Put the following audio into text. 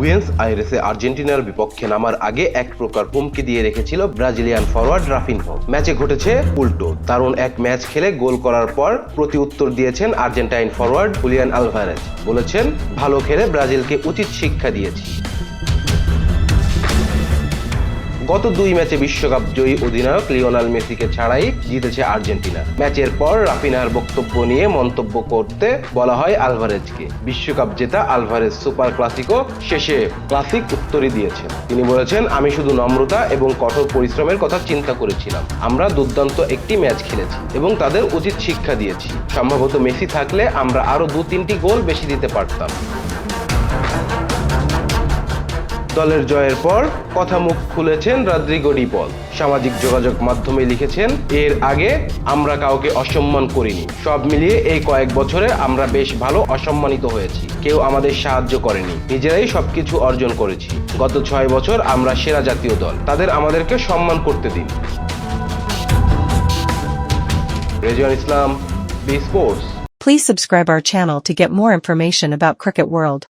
Buenos আইরেসে আর্জেন্টিনার বিপক্ষে নামার আগে এক প্রকার হুমকি দিয়ে রেখেছিল ব্রাজিলিয়ান ফরওয়ার্ড রাফিনহো। ম্যাচে ঘটেছে উল্টো। দারুণ এক ম্যাচ খেলে গোল করার পর প্রতি উত্তর দিয়েছেন আর্জেন্টাইন ফরওয়ার্ড হুলিয়ান আলভারেজ। বলেছেন, ভালো খেলে ব্রাজিলকে উচিত শিক্ষা দিয়েছি। গত দুই ম্যাচে বিশ্বকাপ জয়ী অধিনায়ক লিওনাল মেসিকে ছাড়াই জিতেছে আর্জেন্টিনা। ম্যাচের পর রাফিনার বক্তব্য নিয়ে মন্তব্য করতে বলা হয় আলভারেজকে। বিশ্বকাপ জেতা আলভারেজ সুপার ক্লাসিকো শেষে ক্লাসিক উত্তরই দিয়েছেন। তিনি বলেছেন, আমি শুধু নম্রতা এবং কঠোর পরিশ্রমের কথা চিন্তা করেছিলাম। আমরা দুর্দান্ত একটি ম্যাচ খেলেছি এবং তাদের উচিত শিক্ষা দিয়েছি। সম্ভবত মেসি থাকলে আমরা আরও দু তিনটি গোল বেশি দিতে পারতাম। দলের জয়ের পর কথা মুখ খুলেছেন রাদ্রিগো ডিপল। সামাজিক যোগাযোগ মাধ্যমে লিখেছেন, এর আগে আমরা কাউকে অসম্মান করিনি। সব মিলিয়ে এই কয়েক বছরে আমরা বেশ ভালো অসম্মানিত হয়েছি। কেউ আমাদের সাহায্য করেনি। নিজেরাই সবকিছু অর্জন করেছি। গত ছয় বছর আমরা সেরা জাতীয় দল। তাদের আমাদেরকে সম্মান করতে দিন। Reziyan Islam B sports Please subscribe our channel to get more information about Cricket World.